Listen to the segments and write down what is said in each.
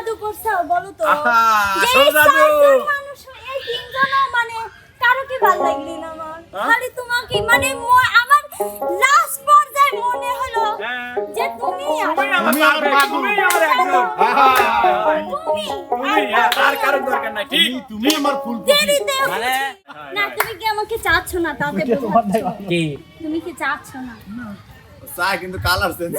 জাদু করছ বলো তো। আসল জাদু। মানুষ এই তিনজনও মানে কারও কি ভালো লাগলি না আমার? খালি তোমাকে মানে আমার লাস্ট পর্যায়ে মনে হলো হ্যাঁ। যে তুমি তুমি আমার তুমি আমার তুমি একজন। আহা। তুমি তুমি, আর দরকার নাই ঠিক? তুমি আমার ফুল মানে? না তুমি কি আমাকে চাচ্ছ না তাতে কি? তুমি কি চাচ্ছ না? চা কিন্তু কালার সেন্স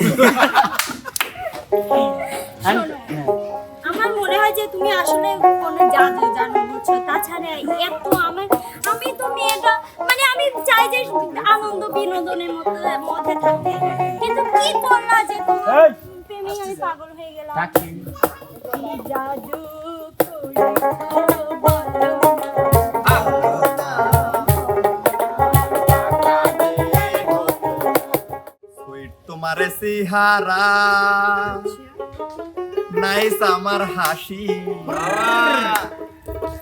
আমার মনে হয় যে তুমি আসলে কোনো জাদু জানো বুঝছ? তাছাড়া এত আমার আমি তো মেয়েটা মানে আমি চাই যে আনন্দ বিনোদনের মধ্যে মধ্যে থাকতে কিন্তু কি করলা যে তোমার প্রেমে আমি পাগল হয়ে গেলাম? কি জাদু তোমার সিহারা নাইস আমার হাসি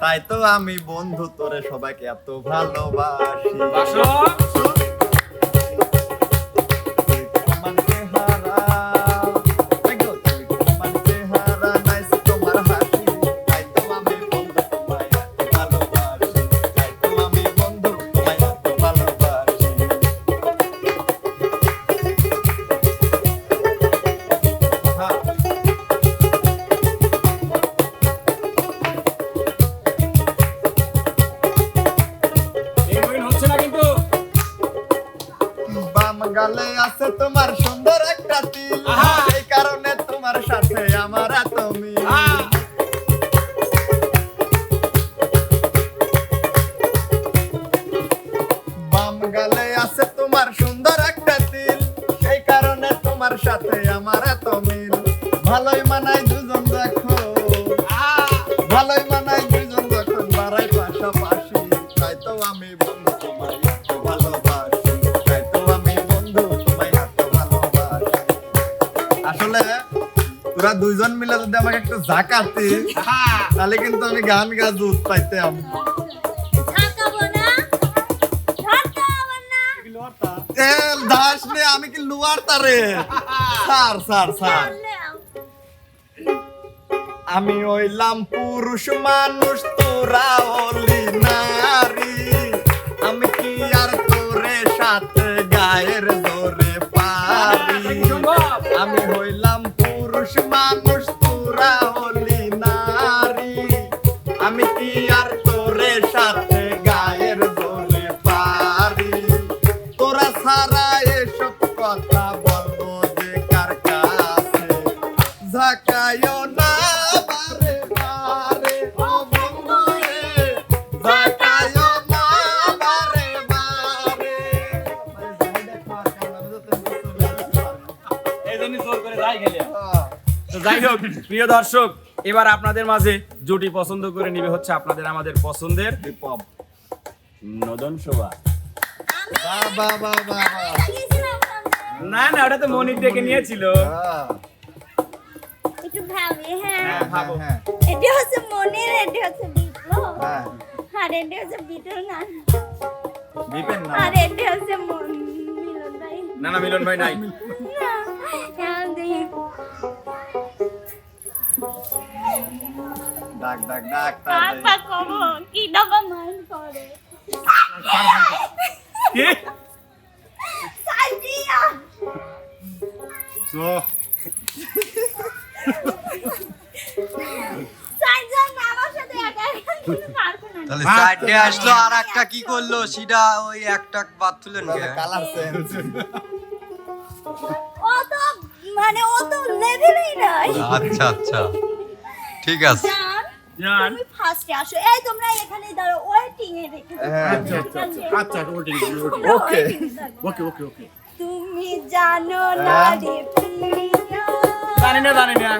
তাই তো আমি বন্ধু তোরে সবাইকে এত ভালোবাসি। তোমার সুন্দর একটা তিল সেই কারণে তোমার সাথে আমার এত মিল। ভালোই মানাই দুজন দেখো। ভালোই মানাই দুজন যখন বাড়াই পাশাপাশি। তাই তো আমি বন্ধু তোমায় এত ভালোবাসি। তাই তো আমি বন্ধু তোমায় এত ভালোবাসি। আসলে তোরা দুইজন মিলে যদি আমাকে একটু ঝাঁকাতি তাহলে কিন্তু আমি গান গাজ পাইতাম আমি সার স্যার স্যার আমি ওইলাম পুরুষ মানুষ তোরা হলি নারী। জোর করে যাই গেলে তো যাই হোক প্রিয় দর্শক এবার আপনাদের মাঝে জুটি পছন্দ করে নিবে হচ্ছে আপনাদের আমাদের পছন্দের হিপ-হপ। নদন শোভা। না না ওটা তো মনির ডেকে নিয়েছিল হ্যাঁ, একটু ভাবি হ্যাঁ হ্যাঁ, ভাবো। হ্যাঁ, এটি হচ্ছে মনের এটি হচ্ছে বিপ্লব হ্যাঁ। আর এটি হচ্ছে বিটল না বিপিন না। আর এটি হচ্ছে মিলন ভাই না না মিলন ভাই নাই হ্যাঁ। ডাক, ডাক, ডাক, কি ডাবা করে কি? সাইডিয়া সাইডে আসলো আর একটা কি করল? সেটা ওই একটা বাদ কে তাহলে কালার চেঞ্জ। ও তো মানে ও তো লেভেলেই নাই। আচ্ছা আচ্ছা। ঠিক আছে। জান তুমি ফার্স্টে আসো। এই তোমরা এখানে দাঁড়ো ওয়েটিং এ রেখে আচ্ছা ঠিক আচ্ছা এ থাকো। ওকে ওকে ওকে তুমি জানো না হ্যাঁ? রে প্রিয়। জানি না জানি না।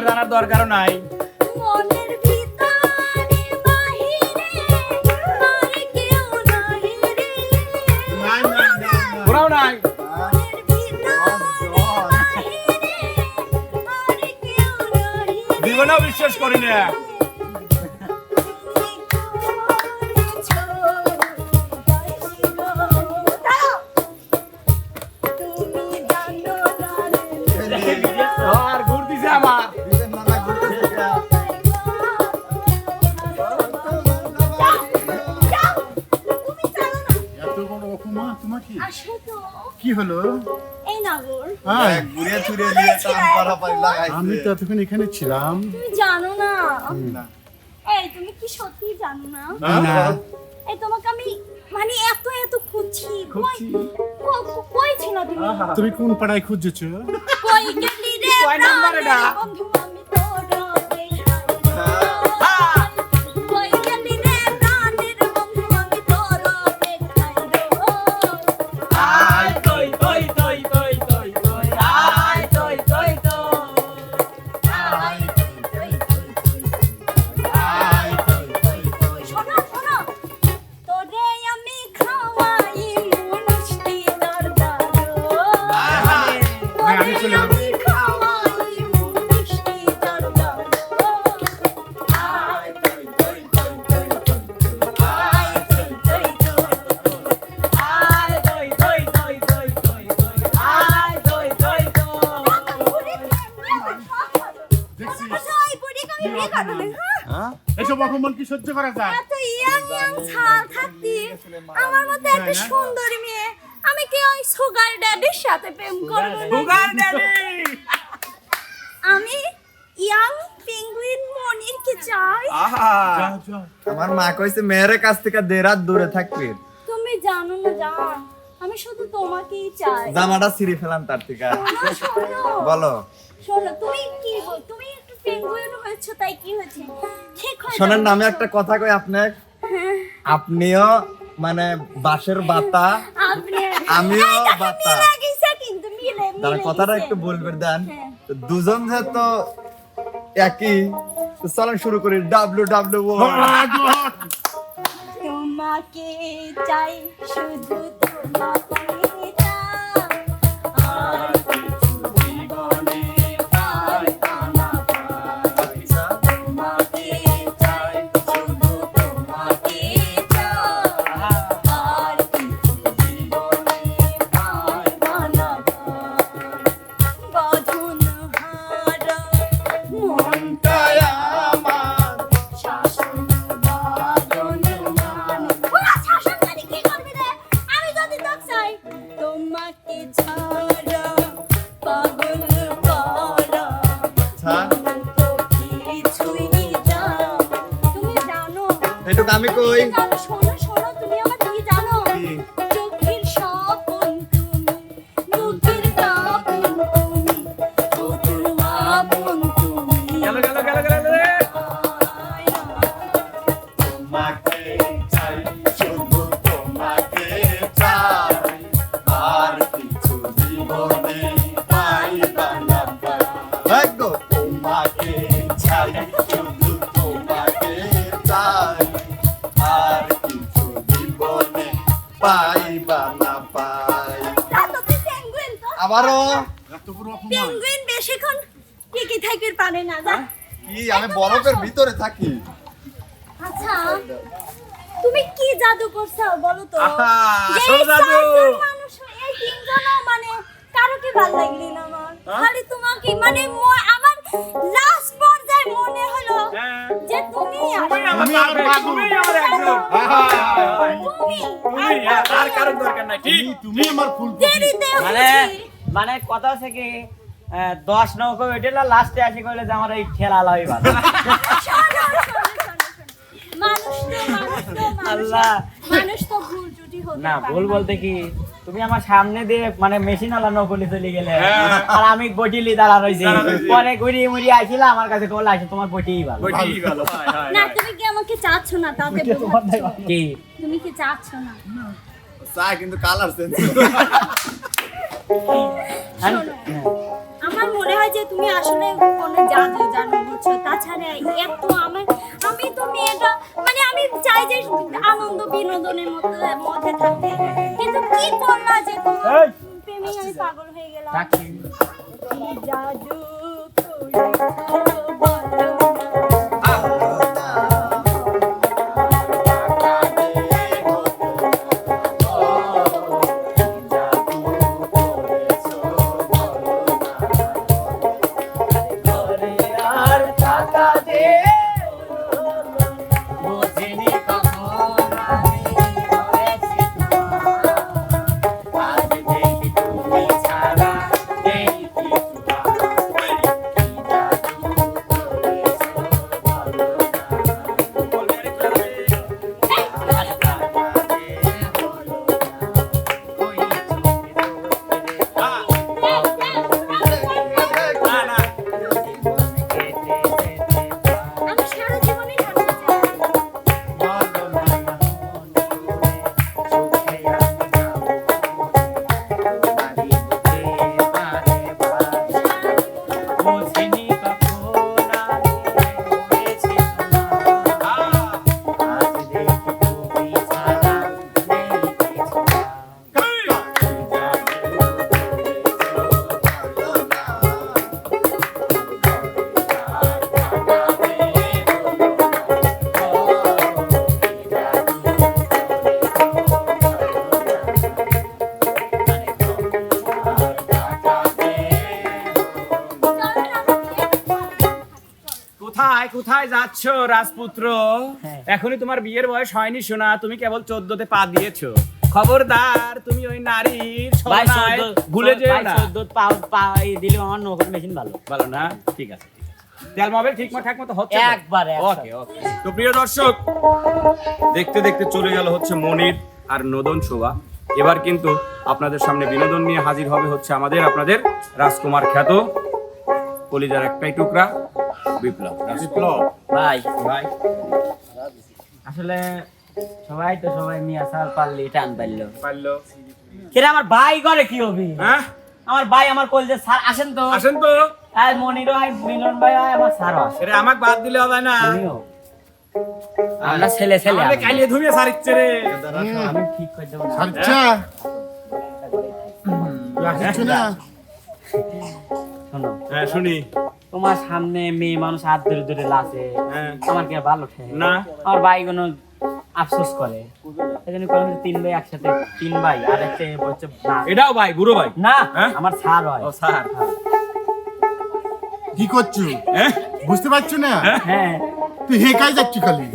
আমার জানার দরকারও নাই। মনের ভিতরে বাহিরে আর কেউ নাই রে। ওরাও নাই মনের ভিতরে বাহিরে আর কেউ জীবনেও বিশ্বাস করি না। আমি তো এতক্ষণ এখানে ছিলাম। তুমি জানো না। না। এই তুমি কি সত্যি জানো না? না এই তোমাকে আমি মানে এত এত খুঁজছি। কই ছিল তুমি? তুমি কোন পাড়ায় খুঁজেছো? কই গেলি রে কয় নাম্বারে অপমান কি সহ্য করা যায়? এত ইয়াং ইয়াং ছাল থাকতি আমার মতো একটা সুন্দরী মেয়ে আমি কি ওই সুগার ড্যাডির সাথে প্রেম করব না সুগার ড্যাডি আমি ইয়াং পেঙ্গুইন মনির কি চাই? আহা! যাও যাও। আমার মা কইছে মেয়ের কাছ থেকে দেরাত দূরে থাকবি। তুমি জানো না জান আমি শুধু তোমাকেই চাই। জামাটা ছিঁড়ে ফেলাম তার থেকে। বলো। শোনো তুমি কি বল- তুমি একটু পেঙ্গুইন হয়েছো তাই কি হয়েছে ঠিক হয়ে শোনেন না আমি একটা কথা কই আপনার আপনিও মানে বাসের বাতা আমিও বাতা। তার কথাটা একটু বলবেন দেন। হ্যাঁ। তো দুজন যেহেতু একই চলেন শুরু করি। ডাব্লিউ ডাব্লিউ তোমাকে চাই শুধু তোমাকে। কি আমি বরফের ভিতরে থাকি? আচ্ছা তুমি কি জাদু করছ বলো তো? আসল জাদু। মানুষ এই তিনজনও মানে কারও কি ভালো লাগলি না আমার। খালি তোমাকে মানে আমার লাস্ট পর্যায়ে মনে হলো হ্যাঁ। যে তুমি তুমি আমার তুমি আমার। তুমি আমার একজন তুমি তুমি হ্যাঁ, আর কারণ দরকার নাই। ঠিক তুমি তুমি আমার ফুল দেরিতে মানে মানে কথা হচ্ছে কি দশ নৌকো উঠেলা লাস্টে আসি করলে যে আমার এই ঠেলা লয় আল্লাহ। মানুষ তো ভুল ত্রুটি হতে না ভুল বলতে কি তুমি আমার সামনে দিয়ে মানে মেশিন আলা নৌকলি চলে গেলে আর আমি বটিলি দাঁড়া রইছি। পরে ঘুরিয়ে মুড়িয়ে আসিলা আমার কাছে কল আসে তোমার বটিই ভালো। বইটি ভালো। হায়, হায়, না হায়। তুমি কি আমাকে চাচ্ছ না? তাতে কি? তুমি কি চাচ্ছ না? চা কিন্তু কালার চেঞ্জ। শোনো। আমার মনে হয় যে তুমি আসলে কোনো জাদু জানো বুঝছ? তাছাড়া এত আমার আমি তো মেয়েটা মানে আমি চাই যে আনন্দ বিনোদনের মধ্যে মধ্যে থাকতে কিন্তু কি করলা যে তোমার প্রেমে আমি পাগল হয়ে গেলাম? জাদু কোথায় কোথায় যাচ্ছ রাজপুত্র? হ্যাঁ। এখনই তোমার বিয়ের বয়স হয়নি শোনা তুমি কেবল চোদ্দতে পা দিয়েছ। খবরদার তুমি ওই নারীর ভুলে যেও না। চোদ্দ পা পা দিলে আমার নৌকর মেশিন ভালো। ভালো না? ঠিক আছে তেল মোবাইল ঠিক মতো হচ্ছে একবারে, ওকে ওকে। তো প্রিয় দর্শক দেখতে দেখতে চলে গেল হচ্ছে মনির আর নদন শোভা। এবার কিন্তু আপনাদের সামনে বিনোদন নিয়ে হাজির হবে হচ্ছে আমাদের আপনাদের রাজকুমার খ্যাত কলিজার একটাই টুকরা বিপ্লব। বিপ্লব। ভাই। ভাই। আসলে সবাই তো সবাই মিয়া সাল পারলি টান পারল। পারল। কিরে আমার ভাই করে কি হবি? হ্যাঁ? আমার ভাই আমার কলজে স্যার আসেন তো। আসেন তো। আর মনিরও হয় মিলন ভাই হয় আমার স্যারও আসে এটা আমাকে বাদ দিলে হবে না। আমরা ছেলে ছেলে আমি। কালিয়ে ধুমিয়ে সারিচ্ছে রে। আমি ঠিক করে দেবো আচ্ছা। না শোনো। হ্যাঁ শুনি। তোমার সামনে মেয়ে মানুষ হাত ধরে ধরে লাচে হ্যাঁ। আমার কি ভালো ঠেকে না। আমার ভাই কোনো আফসোস করে। এই জন্য তিন ভাই একসাথে তিন ভাই আর একটা হচ্ছে এটাও ভাই বুড়ো ভাই? না হ্যাঁ? আমার স্যার হয়। ও স্যার। কি করছ? হ্যাঁ? বুঝতে পারছ না? হ্যাঁ। তুই হেঁকাই যাচ্ছি খালি।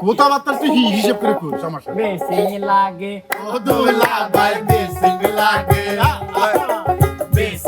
কথাবার্তা তুই হি- হিসেব করে কর সমস্যা নেই। বেশি লাগে। ও দোলা ভাই বেসিং লাগে।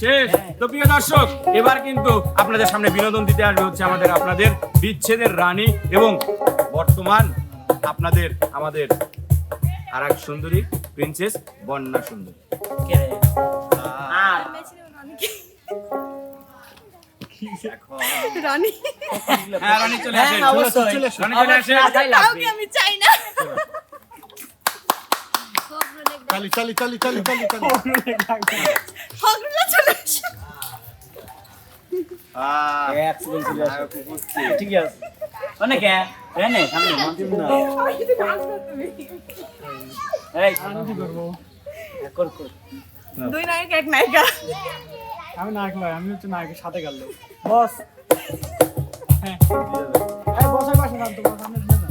শেষ। তো প্রিয় দর্শক এবার কিন্তু আপনাদের সামনে বিনোদন দিতে আসবে হচ্ছে আমাদের আপনাদের বিচ্ছেদের রানী এবং বর্তমান আপনাদের আমাদের আর এক সুন্দরী প্রিন্সেস বন্যা সুন্দরী। রানী। হ্যাঁ রানী চলে আসেন। হ্যাঁ, চলে আসেন। আমি চাই না। চালি চালি চালি চালি চালি চালি। চলে আসে। ঠিক আছে। অনেকে এনে সামনে মন্দির না এই। কর কর। দুই নায়ক এক নায়িকা। আমি নায়ক নয় আমি হচ্ছে নায়কের সাথে গেল বস। হ্যাঁ বসে পাশে নাম তো বস আমি দিলাম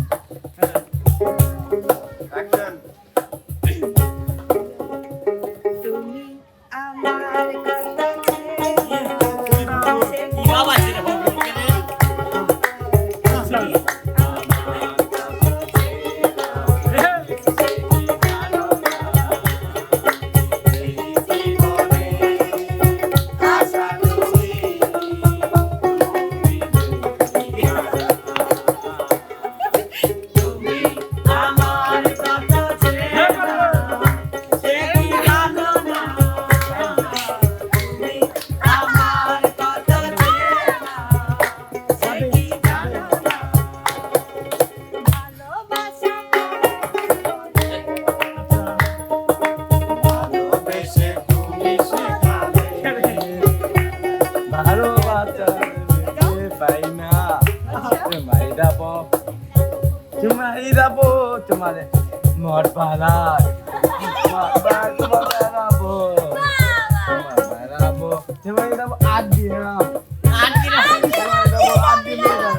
যাব তোমার মোর পালায় তোমার যাব তোমার যাব তোমায় যাব আজ আর কি না তোমায় যাব আজ দিলাম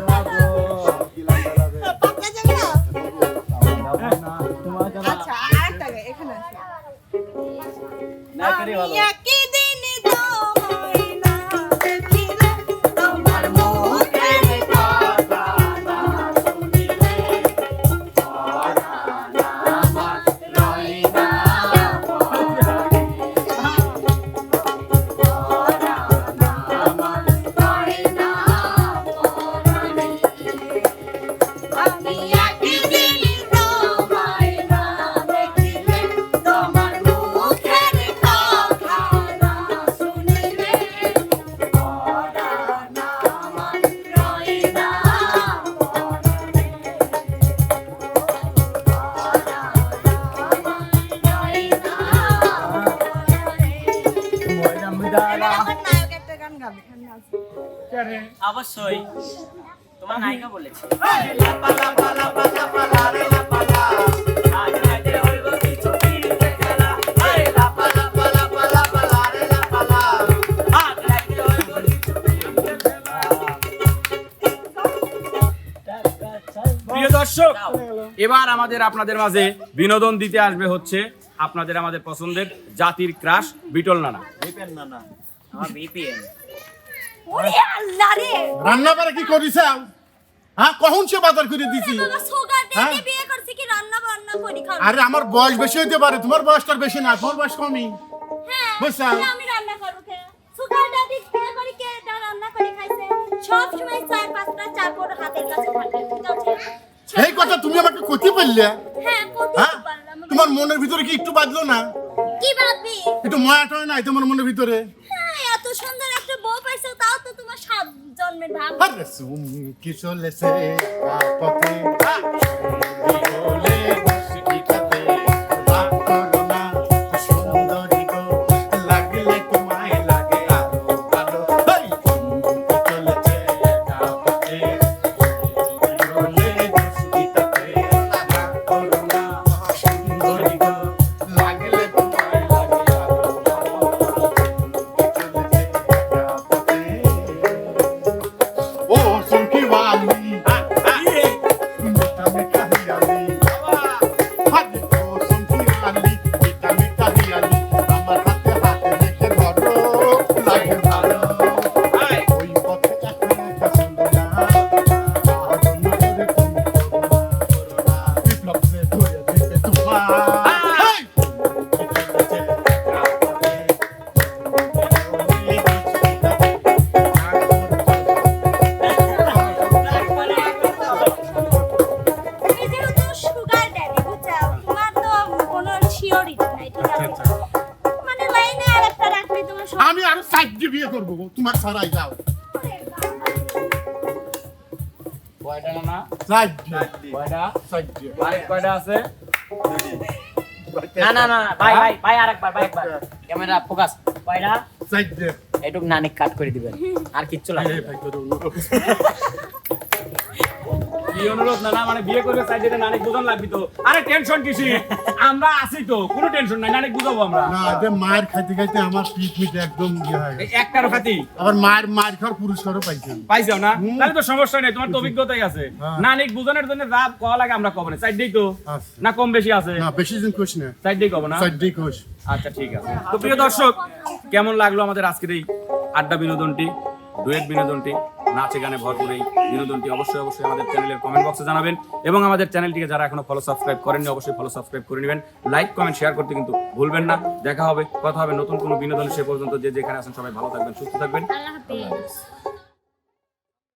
পাক্কা জায়গা তোমার যাব আচ্ছা আরেকটা এখানে আসো। না করে ভালো। এবার আমাদের আপনাদের মাঝে বিনোদন দিতে আসবে হচ্ছে আপনাদের আমাদের পছন্দের জাতির ক্রাশ বিটল নানা। আমার বিপিএম ওরে আল্লাহ রে! রান্না বাড়া কি করিস হ্যাঁ কখন সে বাজার করে দিছি? হ্যাঁ? ড্যাডি বিয়ে করছে কি রান্না বান্না করি খাব আরে আমার বয়স বেশি হইতে পারে তোমার বয়সটার বেশি না তোমার বয়স কমই। হ্যাঁ বুঝছ? আমি রান্না করব কে? সুগার বিয়ে করে কে? রান্না করে খাইছে। সব সময় চার পাঁচটা চাকর হাতের কাছে থাকে ঠিক আছে এই কথা তুমি আমাকে কইতে বললে হ্যাঁ হ্যাঁ? তোমার মনের ভিতরে কি একটু বাজলো না? কি ভাববি একটু মায়াটা হয় নাই তোমার মনের ভিতরে? হ্যাঁ এত সুন্দর একটা বউ পাইছো তাও তো তোমার সাত জন্মের ভাব। আরে সুমি কি চলেছে? আপতে কয়টা? সাইড কয়টা আছে? না না না ভাই ভাই ভাই আরেকবার ভাই একবার। Camera focus. কয়টা? সাইড দিয়ে এটুক নানি কাট করে দিবেন। আর কিচ্ছু লাগবে মানে বিয়ে করবে নানিক বুঝন লাগবি তো। আরে টেনশন কিসি আমরা আছি তো কোনো টেনশন নাই নানিক বুঝাবো আমরা। না যে মায়ের খাইতে খাইতে আমার পিঠ একদম ইয়ে হয়ে গেছে। একটার খাতি আবার মায়ের মায়ের খাওয়ার পুরস্কারও পাইছি আমি। না? তাহলে তো সমস্যা নেই তোমার তো অভিজ্ঞতাই আছে। নানিক বুঝনের জন্য যা কওয়া লাগে আমরা কব না। তো। আচ্ছা। না কম বেশি আছে। না বেশি দিন কোশ না। সাইড কব না? কোশ আচ্ছা ঠিক আছে। তো প্রিয় দর্শক কেমন লাগল আমাদের আজকের এই আড্ডা বিনোদনটি? ডুয়েট বিনোদনটি নাচে গানে ভরপুর এই বিনোদনটি অবশ্যই অবশ্যই আমাদের চ্যানেলের কমেন্ট বক্সে জানাবেন এবং আমাদের চ্যানেলটিকে যারা এখনও ফলো সাবস্ক্রাইব করেননি অবশ্যই ফলো সাবস্ক্রাইব করে নেবেন। লাইক কমেন্ট শেয়ার করতে কিন্তু ভুলবেন না। দেখা হবে কথা হবে নতুন কোনো বিনোদন সে পর্যন্ত। যে যেখানে আছেন সবাই ভালো থাকবেন সুস্থ থাকবেন। আল্লাহ হাফেজ।